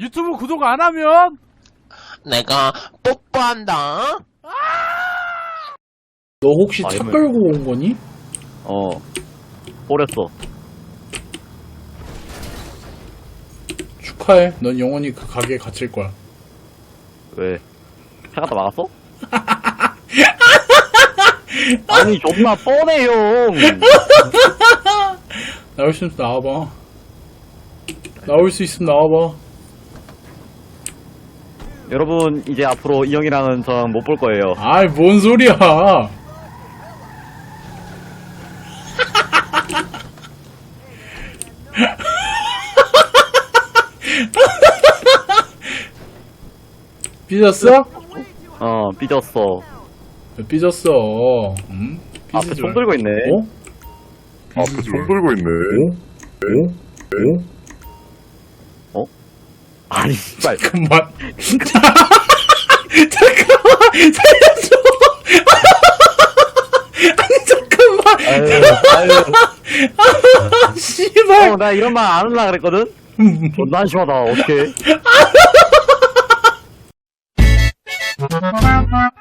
유튜브 구독 안 하면 내가 뽀뽀한다. 너 혹시 아, 차 이거야. 끌고 온 거니? 어. 버렸어. 축하해. 넌 영원히 그 가게에 갇힐 거야. 왜? 차 갖다 막았어? 아니, 존나 뻔해, 형. 나올 수 있으면 나와봐. 나올 수 있으면 나와봐. 여러분, 이제 앞으로 이 형이랑은 저랑 못 볼 거예요. 아이, 뭔 소리야. 삐졌어? 어, 삐졌어. 왜 삐졌어. 응? 앞에 삐지지 총 말- 들고 있네. 어? 앞에 총 들고 있네. 오? 오? 아니, 씨발. 잠깐만. 잠깐만. 살려줘. 아니, 잠깐만. 아유, 아유. 아, 씨발. 어, 나 이런 말 안 하려고 그랬거든? 존나 한심하다, 어떡해.